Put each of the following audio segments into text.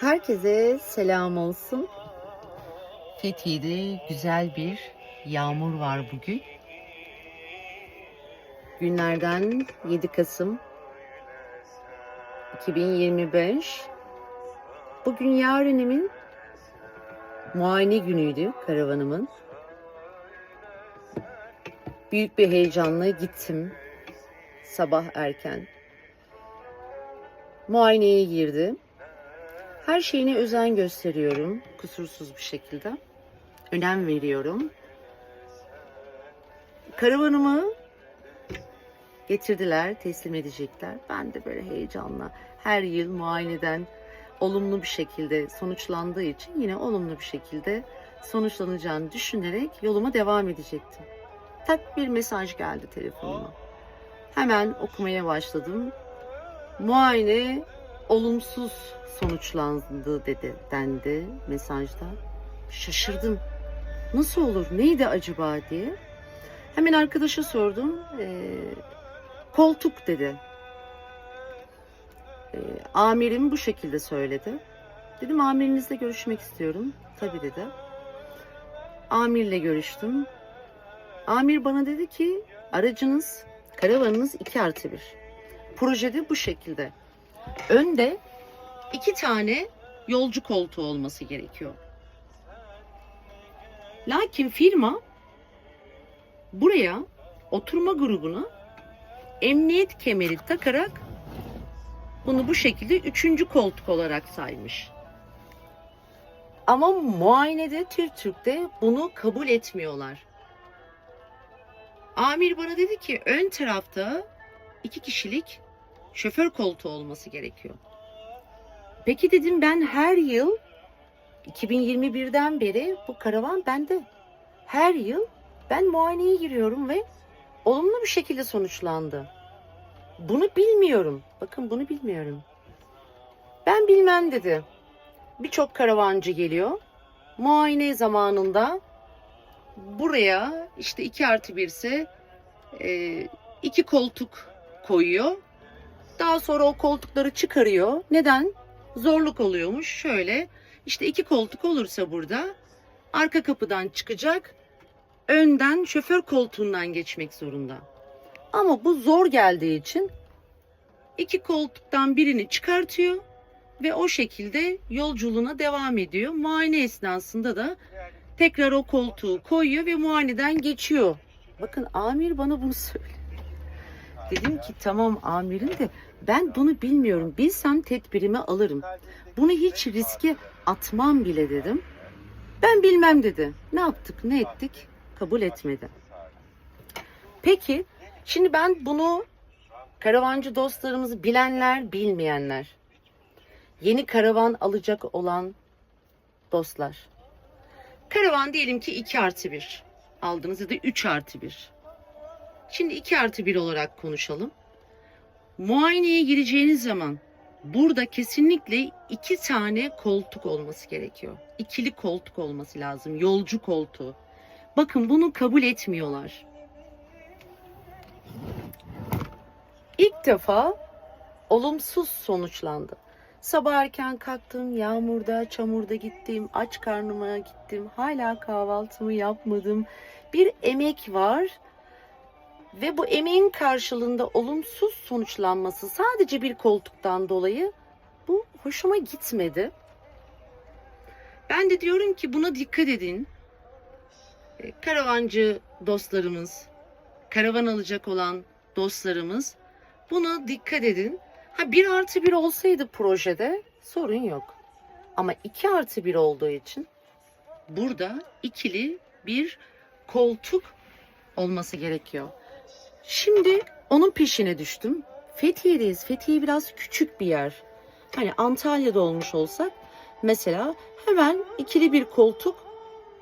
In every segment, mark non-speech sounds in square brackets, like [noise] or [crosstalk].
Herkese selam olsun. Fethiye'de güzel bir yağmur var bugün. Günlerden 7 Kasım 2025. Bugün yarinimin muayene günüydü karavanımın. Büyük bir heyecanla gittim sabah erken. Muayeneye girdi. Her şeyine özen gösteriyorum. Kusursuz bir şekilde. Önem veriyorum. Karavanımı getirdiler, teslim edecekler. Ben de böyle heyecanla her yıl muayeneden olumlu bir şekilde sonuçlandığı için yine olumlu bir şekilde sonuçlanacağını düşünerek yoluma devam edecektim. Tak bir mesaj geldi telefonuma. Hemen okumaya başladım. Muayene olumsuz sonuçlandı dedi dendi mesajda. Şaşırdım. Nasıl olur? Neydi acaba diye. Hemen arkadaşa sordum. Ee, koltuk dedi. Ee, amirim bu şekilde söyledi. Dedim amirinizle görüşmek istiyorum. Tabii dedi. Amirle görüştüm. Amir bana dedi ki aracınız, karavanınız 2 artı 1. Projede bu şekilde. Önde iki tane yolcu koltuğu olması gerekiyor. Lakin firma buraya oturma grubuna emniyet kemeri takarak bunu bu şekilde üçüncü koltuk olarak saymış. Ama muayenede Türk'te bunu kabul etmiyorlar. Amir bana dedi ki ön tarafta iki kişilik şoför koltuğu olması gerekiyor. Peki dedim ben her yıl 2021'den beri bu karavan bende. Her yıl ben muayeneye giriyorum ve olumlu bir şekilde sonuçlandı. Bunu bilmiyorum. Bakın bunu bilmiyorum. Ben bilmem dedi. Birçok karavancı geliyor. Muayene zamanında buraya işte 2 artı 1 ise e, iki koltuk koyuyor. Daha sonra o koltukları çıkarıyor. Neden? Zorluk oluyormuş. Şöyle işte iki koltuk olursa burada arka kapıdan çıkacak. Önden şoför koltuğundan geçmek zorunda. Ama bu zor geldiği için iki koltuktan birini çıkartıyor ve o şekilde yolculuğuna devam ediyor. Muayene esnasında da tekrar o koltuğu koyuyor ve muayeneden geçiyor. Bakın amir bana bunu söyledi. Dedim ki tamam amirim de ben bunu bilmiyorum. Bilsem tedbirimi alırım. Bunu hiç riske atmam bile dedim. Ben bilmem dedi. Ne yaptık ne ettik kabul etmedi. Peki şimdi ben bunu karavancı dostlarımızı bilenler bilmeyenler yeni karavan alacak olan dostlar. Karavan diyelim ki 2 artı 1 aldınız ya da 3 artı 1. Şimdi 2 artı 1 olarak konuşalım. Muayeneye gireceğiniz zaman burada kesinlikle iki tane koltuk olması gerekiyor. İkili koltuk olması lazım. Yolcu koltuğu. Bakın bunu kabul etmiyorlar. İlk defa olumsuz sonuçlandı. Sabah erken kalktım, yağmurda, çamurda gittim, aç karnıma gittim, hala kahvaltımı yapmadım. Bir emek var ve bu emeğin karşılığında olumsuz sonuçlanması sadece bir koltuktan dolayı bu hoşuma gitmedi. Ben de diyorum ki buna dikkat edin. E, Karavancı dostlarımız, karavan alacak olan dostlarımız buna dikkat edin. Ha bir artı bir olsaydı projede sorun yok. Ama iki artı bir olduğu için burada ikili bir koltuk olması gerekiyor. Şimdi onun peşine düştüm. Fethiye'deyiz. Fethiye biraz küçük bir yer. Hani Antalya'da olmuş olsak mesela hemen ikili bir koltuk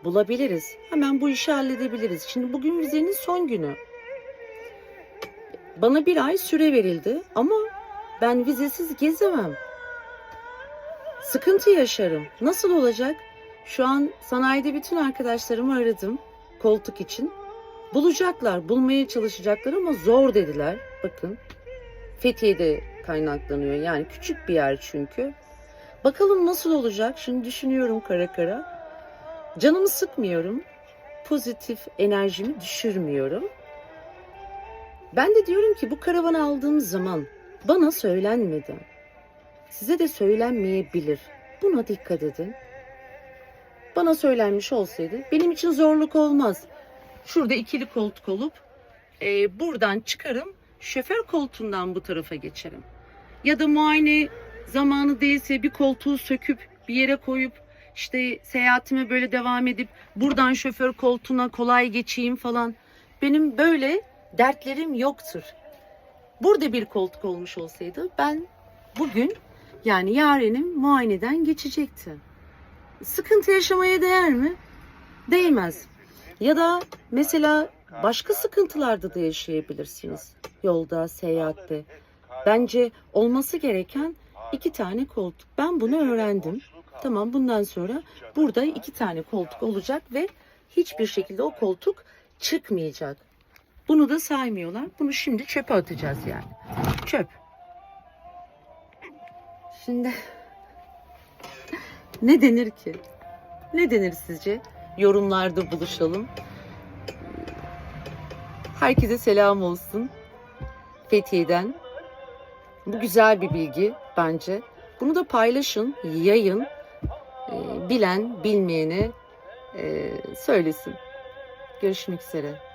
bulabiliriz. Hemen bu işi halledebiliriz. Şimdi bugün vizenin son günü. Bana bir ay süre verildi ama ben vizesiz gezemem. Sıkıntı yaşarım. Nasıl olacak? Şu an sanayide bütün arkadaşlarımı aradım koltuk için. Bulacaklar, bulmaya çalışacaklar ama zor dediler. Bakın Fethiye'de kaynaklanıyor. Yani küçük bir yer çünkü. Bakalım nasıl olacak? Şimdi düşünüyorum kara kara. Canımı sıkmıyorum. Pozitif enerjimi düşürmüyorum. Ben de diyorum ki bu karavanı aldığım zaman bana söylenmedi. Size de söylenmeyebilir. Buna dikkat edin. Bana söylenmiş olsaydı benim için zorluk olmaz. Şurada ikili koltuk olup e, buradan çıkarım şoför koltuğundan bu tarafa geçerim. Ya da muayene zamanı değilse bir koltuğu söküp bir yere koyup işte seyahatime böyle devam edip buradan şoför koltuğuna kolay geçeyim falan. Benim böyle dertlerim yoktur. Burada bir koltuk olmuş olsaydı ben bugün yani yarenim muayeneden geçecekti. Sıkıntı yaşamaya değer mi? Değmez. Ya da mesela başka sıkıntılarda da yaşayabilirsiniz yolda, seyahatte. Bence olması gereken iki tane koltuk. Ben bunu öğrendim. Tamam bundan sonra burada iki tane koltuk olacak ve hiçbir şekilde o koltuk çıkmayacak. Bunu da saymıyorlar. Bunu şimdi çöpe atacağız yani. Çöp. Şimdi [laughs] ne denir ki? Ne denir sizce? Yorumlarda buluşalım. Herkese selam olsun. Fethiye'den. Bu güzel bir bilgi bence. Bunu da paylaşın, yayın. Ee, bilen bilmeyene söylesin. Görüşmek üzere.